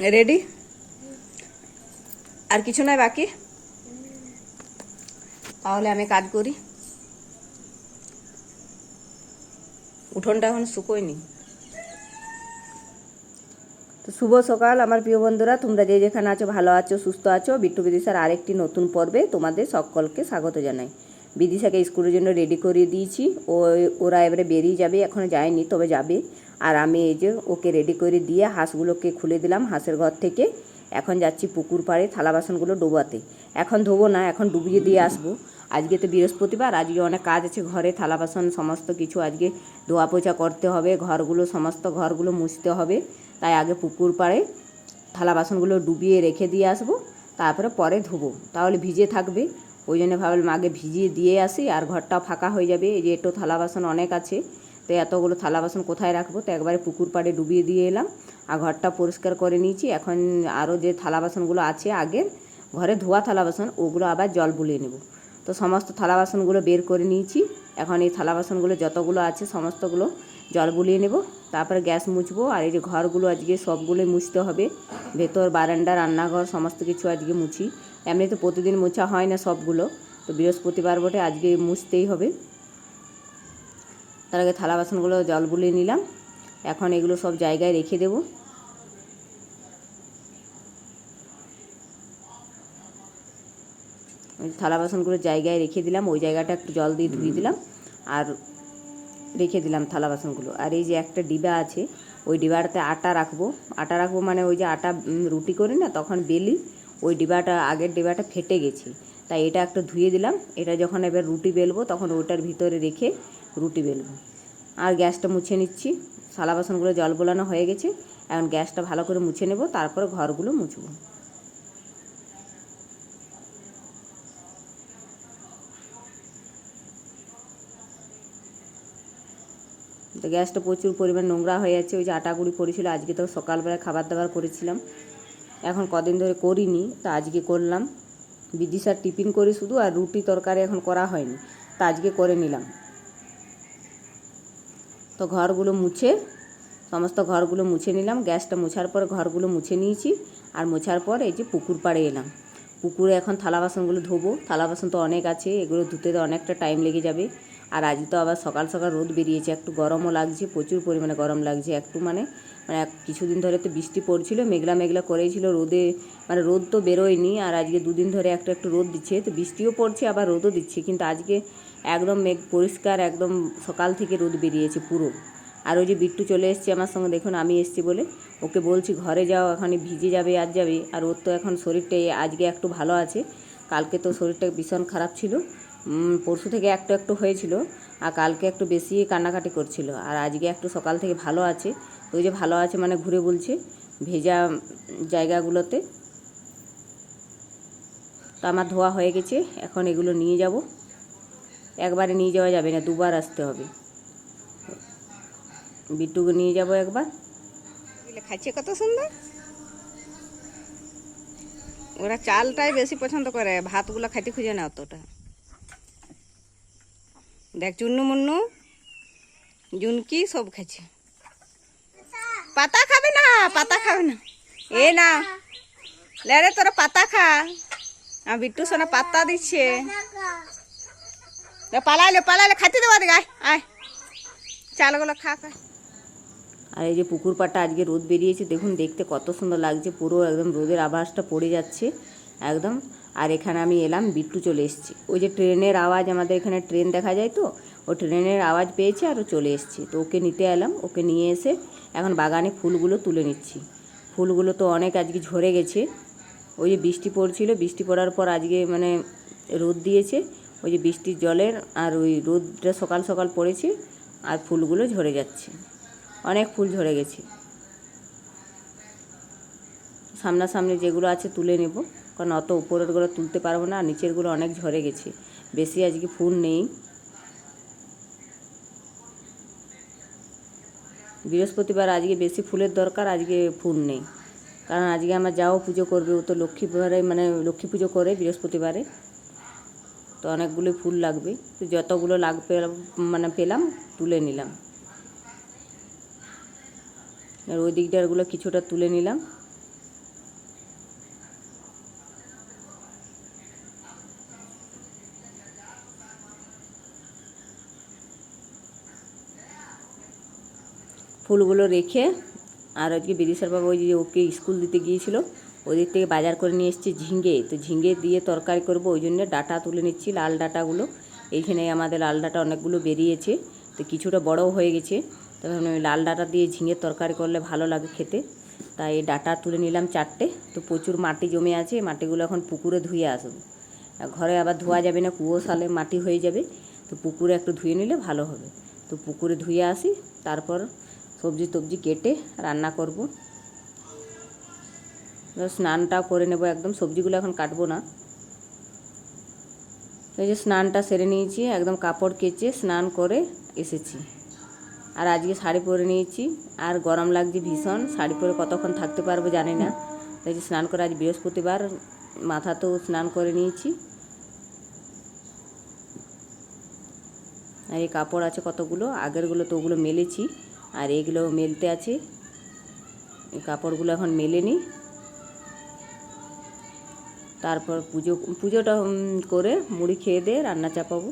Ready আর কিছু নয় বাকি? তাহলে আমি কাজ করি। উঠোনটা এখন শুকোয়নি। তো শুভ সকাল, আমার প্রিয় বন্ধুরা। তোমরা যে যেখানে আছো, ভালো আছো, সুস্থ আছো, বিট্টু বিদিশার আরেকটি নতুন পর্বে তোমাদের সকলকে স্বাগত জানাই। বিদিশাকে স্কুলের জন্য রেডি করিয়ে দিয়েছি। ও, ওরা এবারে বেরিয়ে যাবে, এখনও যায়নি, তবে যাবে। আর আমি এই যে ওকে রেডি করে দিয়ে হাঁসগুলোকে খুলে দিলাম, হাঁসের ঘর থেকে। এখন যাচ্ছি পুকুর পাড়ে থালা বাসনগুলো ডোবাতে। এখন ধোবো না, এখন ডুবিয়ে দিয়ে আসব। আজকে তো বৃহস্পতিবার, আজকে অনেক কাজ আছে ঘরে, থালা বাসন সমস্ত কিছু আজকে ধোয়া পোছা করতে হবে, ঘরগুলো, সমস্ত ঘরগুলো মুছতে হবে। তাই আগে পুকুর পাড়ে থালা বাসনগুলো ডুবিয়ে রেখে দিয়ে আসব, তারপরে পরে ধোবো। তাহলে ভিজে থাকবে। ওই জন্য ভাবলাম আগে ভিজিয়ে দিয়ে আসি, আর ঘরটাও ফাঁকা হয়ে যাবে। এই যে একটু থালা বাসন অনেক আছে তো এতগুলো থালা বাসন কোথায় রাখব? তো একবারে পুকুর পাড়ে ডুবিয়ে দিয়ে এলাম। আর ঘরটা পরিষ্কার করে নিয়েছি। এখন আরও যে থালা বাসনগুলো আছে আগের, ঘরে ধোয়া থালা বাসন, ওগুলো আবার জল বুলিয়ে নেব। তো সমস্ত থালা বাসনগুলো বের করে নিয়েছি। এখন এই থালা বাসনগুলো যতগুলো আছে সমস্তগুলো জল বুলিয়ে নেব। তারপরে গ্যাস মুছবো। আর এই যে ঘরগুলো আজকে সবগুলোই মুছতে হবে। ভেতর বারান্দা, রান্নাঘর, সমস্ত কিছু আজকে মুছি। এমনিতে প্রতিদিন মোছা হয় না সবগুলো। তো বৃহস্পতিবার বটে আজকে মুছতেই হবে। তার আগে থালা বাসনগুলো জল বুলিয়ে নিলাম। এখন এগুলো সব জায়গায় রেখে দেবো। থালা বাসনগুলো জায়গায় রেখে দিলাম। ওই জায়গাটা একটু জল দিয়ে ধুয়ে দিলাম আর রেখে দিলাম থালা বাসনগুলো। আর এই যে একটা ডিবা আছে, ওই ডিবাটাতে আটা রাখব। আটা রাখব মানে ওই যে আটা রুটি করি না, তখন বেলি, ওই ডিবাটা, আগের ডিবাটা ফেটে গেছে। তাই এটা একটু ধুয়ে দিলাম। এটা যখন এবার রুটি বেলবো, তখন ওইটার ভিতরে রেখে রুটি বেলবো আর গ্যাসটা মুছে নিচ্ছি। থালা বাসনগুলো জল বোলানো হয়ে গেছে। এখন গ্যাসটা ভালো করে মুছে নেব, তারপরে ঘরগুলো মুছবো। তো গ্যাসটা প্রচুর পরিমাণ নোংরা হয়ে যাচ্ছে ওই যে আটা গুঁড়ি পড়েছিল, আজকে তো সকালবেলায় খাবার দাবার করেছিলাম। এখন কদিন ধরে করিনি, তা আজকে করলাম। বিদিশার টিফিন করি শুধু, আর রুটি তরকারি এখন করা হয়নি, তা আজকে করে নিলাম। তো ঘরগুলো মুছে, সমস্ত ঘরগুলো মুছে নিলাম। গ্যাসটা মোছার পর ঘরগুলো মুছে নিয়েছি। আর মোছার পর এই যে পুকুর পাড়ে এলাম। পুকুরে এখন থালা বাসনগুলো ধোবো। থালা বাসন তো অনেক আছে, এগুলো ধুতে অনেকটা টাইম লেগে যাবে। আর আজ তো আবার সকাল সকাল রোদ বেরিয়েছে, একটু গরমও লাগছে, প্রচুর পরিমাণে গরম লাগছে, একটু মানে মানে কিছুদিন ধরে তো বৃষ্টি পড়ছিল, মেঘলা মেঘলা করেই ছিল রোদে মানে রোদ তো বেরোয়নি আর আজকে দুদিন ধরে একটু একটু রোদ দিচ্ছে, তো বৃষ্টিও পড়ছে, আবার রোদও দিচ্ছে, কিন্তু আজকে একদম মেঘ পরিষ্কার, একদম সকাল থেকে রোদ বেরিয়েছে পুরো। আর ওই যে বিট্টু চলে এসছে আমার সঙ্গে, দেখুন আমি এসছি বলে, ওকে বলছি ঘরে যাও এখন ভিজে যাবে আজ যাবে, আর ওর তো এখন শরীরটা আজকে একটু ভালো আছে, কালকে তো শরীরটা ভীষণ খারাপ ছিল পরশু থেকে একটু একটু হয়েছিল আর কালকে একটু বেশি কান্নাকাটি করছিল। আর আজকে একটু সকাল থেকে ভালো আছে। ওই যে ভালো আছে মানে ঘুরে বলছে ভেজা জায়গাগুলোতে। তো আমার ধোয়া হয়ে গেছে, এখন এগুলো নিয়ে যাব। একবারে নিয়ে যাওয়া যাবে না, দুবার আসতে হবে। বিট্টুকে নিয়ে যাব একবার। খাচ্ছে কত সুন্দর? ওরা চালটাই বেশি পছন্দ করে, ভাতগুলো খাইতে খুঁজে না অতটা। দেখ চুন্নু মুন্নু জুনকি সব খাচ্ছে পাতা খাবে না পাতা খাবে না। এ না লেরে তোরা পাতা খা। আর বিট্টু সোনা পাতা দিচ্ছে। দে, পালাইলে পালাইলে খাইতে দেবো দেখ আয় আয়। চালগুলো খা খা। আর এই যে পুকুর পাটা আজকে রোদ বেরিয়েছে দেখুন দেখতে কত সুন্দর লাগছে পুরো একদম রোদের আভাসটা পড়ে যাচ্ছে একদম। আর এখানে আমি এলাম, বিট্টু চলে এসেছি। ওই যে ট্রেনের আওয়াজ, আমাদের এখানে ট্রেন দেখা যায় তো, ও ট্রেনের আওয়াজ পেয়েছে আর ও চলে এসেছে। তো ওকে নিতে এলাম, ওকে নিয়ে এসে এখন বাগানে ফুলগুলো তুলে নিচ্ছি। ফুলগুলো তো অনেক আজকে ঝরে গেছে। ওই যে বৃষ্টি পড়ছিল, বৃষ্টি পড়ার পর আজকে মানে রোদ দিয়েছে। ওই যে বৃষ্টির জলের আর ওই রোদটা সকাল সকাল পড়েছে আর ফুলগুলো ঝরে যাচ্ছে। অনেক ফুল ঝরে গেছে। সামনাসামনি যেগুলো আছে তুলে নেব। কারণ অত উপরেরগুলো তুলতে পারব না, নিচেরগুলো অনেক ঝরে গেছে। বেশি আজকে ফুল নেই। বৃহস্পতিবার আজকে বেশি ফুলের দরকার, আজকে ফুল নেই। কারণ আজকে আমার যাও পুজো করবে, ও তো লক্ষ্মীবারে মানে লক্ষ্মী পুজো করে বৃহস্পতিবারে। তো অনেকগুলো ফুল লাগবে। তো যতগুলো লাগবে মানে পেলাম, তুলে নিলাম। আর ওই দিকটারগুলো কিছুটা তুলে নিলাম। ফুলগুলো রেখে আর আজকে বিদিশার বাবা ওই যে ওকে স্কুল দিতে গিয়েছিল ওদিক থেকে বাজার করে নিয়ে এসেছি ঝিঙ্গে। তো ঝিঙ্গে দিয়ে তরকারি করব, ওই জন্য ডাটা তুলে নিচ্ছি, লাল ডাটাগুলো। এইখানে আমাদের লাল ডাটা অনেকগুলো বেরিয়েছে, তো কিছুটা বড়ও হয়ে গেছে। তবে আমি লাল ডাটা দিয়ে ঝিঙের তরকারি করলে ভালো লাগে খেতে। তাই ডাটা তুলে নিলাম চারটে। তো প্রচুর মাটি জমে আছে মাটিগুলো এখন পুকুরে ধুয়ে আসব। ঘরে আবার ধোয়া যাবে না, কুয়ো সালে মাটি হয়ে যাবে। তো পুকুরে একটু ধুয়ে নিলে ভালো হবে। তো পুকুরে ধুয়ে আসি, তারপর সবজি টবজি কেটে রান্না করব। স্নানটা করে নেব, একদম সবজিগুলো এখন কাটবো না। এই যে স্নানটা সেরে নিয়েছি, একদম কাপড় কেচে স্নান করে এসেছি। আর আজকে শাড়ি পরে নিয়েছি, আর গরম লাগছে ভীষণ, শাড়ি পরে কতক্ষণ থাকতে পারব জানি না। তাই যে স্নান করে আজ বৃহস্পতিবার মাথা তো স্নান করে নিয়েছি। আর এই কাপড় আছে কতগুলো, আগেরগুলো তো ওগুলো মেলেছি। আর এগুলো মেলতে আছে। কাপড়গুলো এখন মেলে নিই তারপর পুজো, পুজোটা করে মুড়ি খেয়ে দিয়ে রান্না চাপাবো।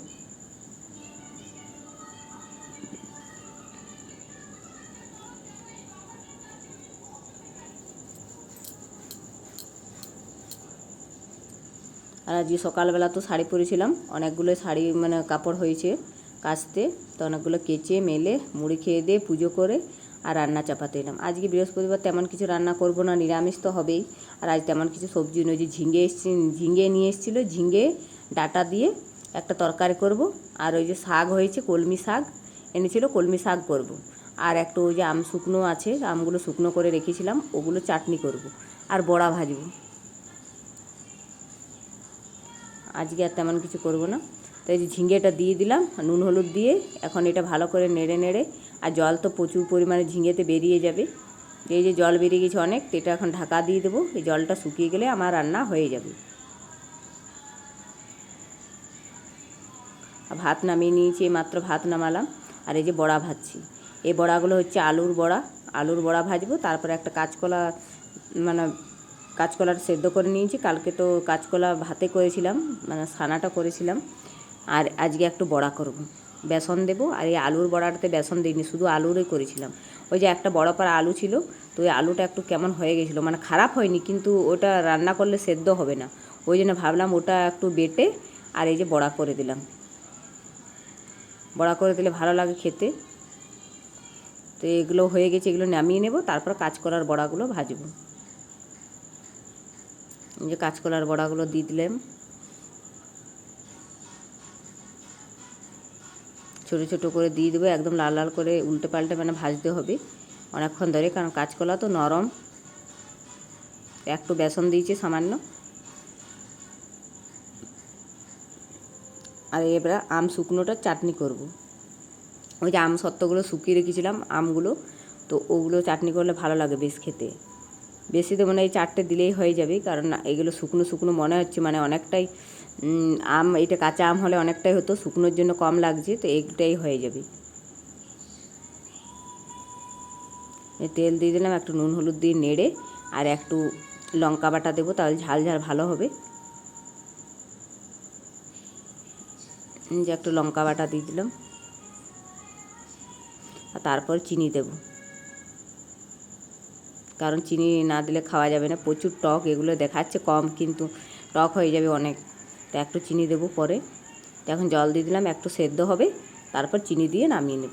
আর আজকে সকালবেলা তো শাড়ি পরেছিলাম। অনেকগুলো শাড়ি মানে কাপড় হয়েছে। কাচতে তো অনেকগুলো কেচে, মেলে, মুড়ি খেয়ে দিয়ে পুজো করে আর রান্না চাপাতে এলাম আজকে বৃহস্পতিবার তেমন কিছু রান্না করব না, নিরামিষ তো হবেই আর আজ তেমন কিছু সবজি নয় যে ঝিঙে এসছি, ঝিঙে নিয়ে এসেছিল, ঝিঙে, ডাটা দিয়ে একটা তরকারি করব আর ওই যে শাক হয়েছে, কলমি শাক, এনেছিল, কলমি শাক করব। আর একটা ওই যে আম শুকনো আছে, আমগুলো শুকনো করে রেখেছিলাম, ওগুলো চাটনি করব। আর বড়া ভাজবো আজকে আর তেমন কিছু করব না তো এই যে ঝিঙেটা দিয়ে দিলাম, নুন, হলুদ দিয়ে এখন এটা ভালো করে নেড়ে নেড়ে, আর জল তো প্রচুর পরিমাণে ঝিঙেতে বেরিয়ে যাবে। এই যে জল বেরিয়ে গেছে অনেক এটা এখন ঢাকা দিয়ে দেবো, এই জলটা শুকিয়ে গেলে আমার রান্না হয়ে যাবে। ভাত নামিয়ে নিয়েছি মাত্র ভাত নামালাম, আর এই যে বড়া ভাজছি। এই বড়াগুলো হচ্ছে আলুর বড়া আলুর বড়া ভাজবো, তারপরে একটা কাঁচকলা মানে কাঁচকলার সেদ্ধ করে নিয়েছি, কালকে তো কাঁচকলা ভাতে করেছিলাম মানে ছানাটা করেছিলাম। আর আজকে একটু বড়া করব। বেসন দেবো আর এই আলুর বড়াটাতে বেসন দিইনি, শুধু আলুরই করেছিলাম। ওই যে একটা বড় পাড়া আলু ছিল, তো ওই আলুটা একটু কেমন হয়ে গেছিল মানে খারাপ হয়নি, কিন্তু ওটা রান্না করলে সেদ্ধ হবে না। ওই জন্য ভাবলাম ওটা একটু বেটে আর এই যে বড়া করে দিলাম। বড়া করে দিলে ভালো লাগে খেতে। তো এগুলো হয়ে গেছে, এগুলো নামিয়ে নেব, তারপর কাঁচকলার বড়াগুলো ভাজবো। এই যে কাঁচকলার বড়াগুলো দিয়ে দিলাম। ছোটো ছোটো করে দিয়ে দেবো, একদম লাল লাল করে উল্টে পাল্টে মানে ভাজতে হবে অনেকক্ষণ ধরে, কারণ কাঁচকলা তো নরম। একটু বেসন দিয়েছি সামান্য। আর এবার আম শুকনোটা চাটনি করব। ওই যে আম সত্ত্বগুলো শুকিয়ে রেখেছিলাম, আমগুলো, তো ওগুলো চাটনি করলে ভালো লাগে বেশ খেতে। বেশি তো না এই চারটে দিলেই হয়ে যাবে, কারণ এগুলো শুকনো শুকনো মনে হচ্ছে মানে অনেকটাই আম, এটা কাঁচা আম হলে অনেকটাই হতো, শুকনোর জন্য কম লাগছে, তো এইটাই হয়ে যাবে। তেল দিয়ে দিলাম, একটু নুন, হলুদ দিয়ে নেড়ে, আর একটু লঙ্কা বাটা দেবো, তাহলে ঝাল ঝাল ভালো হবে। যে একটু লঙ্কা বাটা দিয়ে দিলাম, আর তারপর চিনি দেবো। কারণ চিনি না দিলে খাওয়া যাবে না, প্রচুর টক, এগুলো দেখাচ্ছে কম, কিন্তু টক হয়ে যাবে অনেক। তো একটু চিনি দেবো পরে। এখন জল দিয়ে দিলাম একটু সেদ্ধ হবে তারপর চিনি দিয়ে নামিয়ে নেব।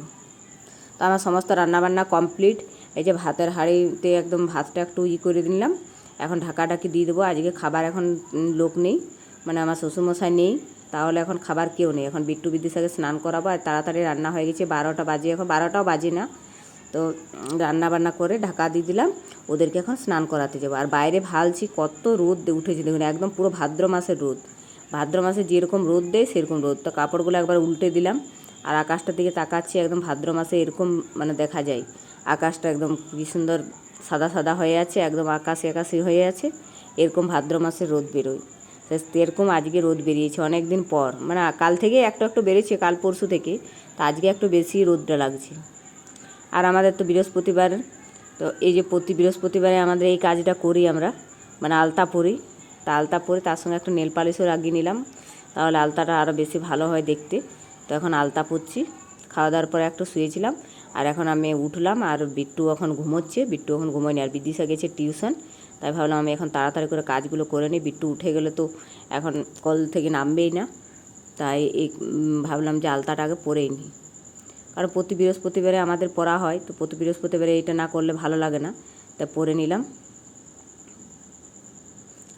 তো আমার সমস্ত রান্নাবান্না কমপ্লিট। এই যে ভাতের হাঁড়িতে একদম ভাতটা একটু ই করে দিলাম এখন ঢাকাঢাকি দিয়ে দেবো? আজকে খাবার এখন লোক নেই মানে আমার শ্বশুরমশাই নেই। তাহলে এখন খাবার কেউ নেই। এখন বিট্টু বিদ্যুৎ স্নান করাবো আর তাড়াতাড়ি রান্না হয়ে গেছে বারোটা বাজে এখন। বারোটাও বাজে না। তো উম, রান্না বান্না করে ঢাকা দিয়ে দিলাম। ওদেরকে এখন স্নান করাতে যাব। আর বাইরে ভালছি কত রোদ উঠেছে। দেখুন একদম পুরো ভাদ্র মাসের রোদ। ভাদ্র মাসে যেরকম রোদ দেয়, সেরকম রোদ। তো কাপড়গুলো একবার উল্টে দিলাম, আর আকাশটার দিকে তাকাচ্ছি, একদম ভাদ্র মাসে এরকম মানে দেখা যায়। আকাশটা একদম কি সুন্দর সাদা সাদা হয়ে আছে, একদম আকাশে আকাশি হয়ে আছে। এরকম ভাদ্র মাসে রোদ বেরোয়। এরকম আজকে রোদ বেরিয়েছে অনেক দিন পর। মানে কাল থেকে একটু একটু বেরিয়েছে, কাল পরশু থেকে। তো আজকে একটু বেশি রোদটা লাগছে। আর আমাদের তো বৃহস্পতিবার, তো এই যে প্রতি বৃহস্পতিবারে আমাদের এই কাজটা করি আমরা মানে আলতা পরি। তা আলতা পরে তার সঙ্গে একটা নেল পালিশও লাগিয়ে নিলাম। তাহলে আলতাটা আরও বেশি ভালো হয় দেখতে। তো এখন আলতা পরছি খাওয়া দাওয়ার পরে একটু শুয়েছিলাম। আর এখন আমি উঠলাম আর বিট্টু এখন ঘুমোচ্ছে। বিট্টু এখন ঘুমোয়নি আর বিদিশা গেছে টিউশন। তাই ভাবলাম আমি এখন তাড়াতাড়ি করে কাজগুলো করে নিই। বিট্টু উঠে গেলে তো এখন কল থেকে নামবেই না। তাই এই ভাবলাম যে আলতাটা আগে পরেই নিই। কারণ প্রতি বৃহস্পতিবারে আমাদের পড়া হয়। তো প্রতি বৃহস্পতিবারে এটা না করলে ভালো লাগে না। তা পরে নিলাম।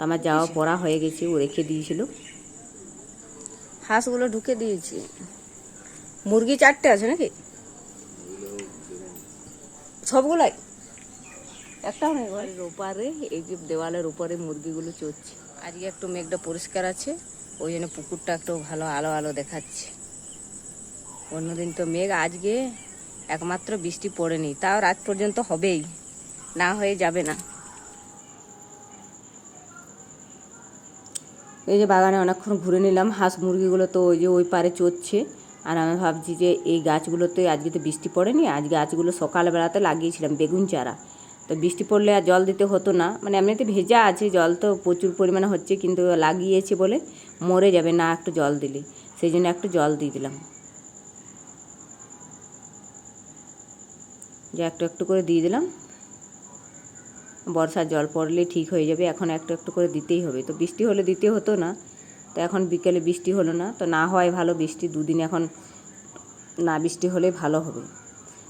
আমার যাওয়া পড়া হয়ে গেছে ও রেখে দিয়েছিল। হাঁসগুলো ঢুকে দিয়েছি। মুরগি চারটে আছে নাকি? সবগুলাই? একটাও নেই ওপারে এই যে দেওয়ালের উপরে মুরগিগুলো চড়ছে। আজকে একটু মেঘটা পরিষ্কার আছে ওই জন্য পুকুরটা একটু ভালো আলো আলো দেখাচ্ছে। অন্যদিন তো মেঘ আজকে একমাত্র বৃষ্টি পড়েনি তাও রাত পর্যন্ত হবেই না হয়ে যাবে না। এই যে বাগানে অনেকক্ষণ ঘুরে নিলাম, হাঁস মুরগিগুলো তো ওই যে ওই পারে চড়ছে। আর আমি ভাবছি যে এই গাছগুলোতে আজকে তো বৃষ্টি পড়েনি আজ গাছগুলো সকালবেলাতে লাগিয়েছিলাম, বেগুন চারা। তো বৃষ্টি পড়লে আর জল দিতে হতো না মানে এমনিতে ভেজা আছে, জল তো প্রচুর পরিমাণে হচ্ছে, কিন্তু লাগিয়েছে বলে মরে যাবে, না একটু জল দিলে। সেই জন্য একটু জল দিয়ে দিলাম। যে একটু একটু করে দিয়ে দিলাম। বর্ষার জল পড়লে ঠিক হয়ে যাবে। এখন একটু একটু করে দিতেই হবে। তো বৃষ্টি হলে দিতে হতো না। তো এখন বিকেলে বৃষ্টি হলো না। তো না হয় ভালো বৃষ্টি, দুদিন এখন না বৃষ্টি হলে ভালো হবে।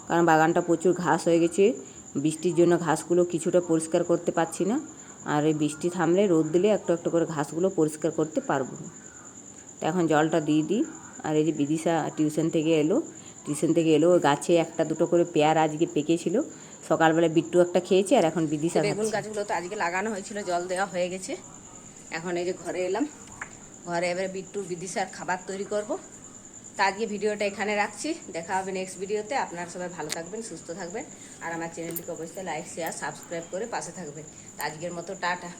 কারণ বাগানটা প্রচুর ঘাস হয়ে গেছে। বৃষ্টির জন্য ঘাসগুলো কিছুটা পরিষ্কার করতে পারছি না। আর এই বৃষ্টি থামলে রোদ দিলে একটু একটু করে ঘাসগুলো পরিষ্কার করতে পারব। তো এখন জলটা দিয়ে দিই। আর এই যে বিদিশা টিউশন থেকে এলো। টিউশন থেকে এলো। গাছে একটা দুটো করে পেয়ারা আজকে পেকেছিল। সকালবেলা বিট্টু একটা খেয়েছি আর এখন বিদিশা বেগুন গাছগুলো তো আজকে লাগানো হয়েছিল জল দেওয়া হয়ে গেছে। এখন এই যে ঘরে এলাম। ঘরে এবারে বিট্টু বিদিশার খাবার তৈরি করব। তা আজকে ভিডিওটা এখানে রাখছি। দেখা হবে নেক্সট ভিডিওতে আপনারা সবাই ভালো থাকবেন সুস্থ থাকবেন। আর আমার চ্যানেলটিকে অবশ্যই লাইক শেয়ার সাবস্ক্রাইব করে পাশে থাকবেন। তা আজকের মতো টাটা।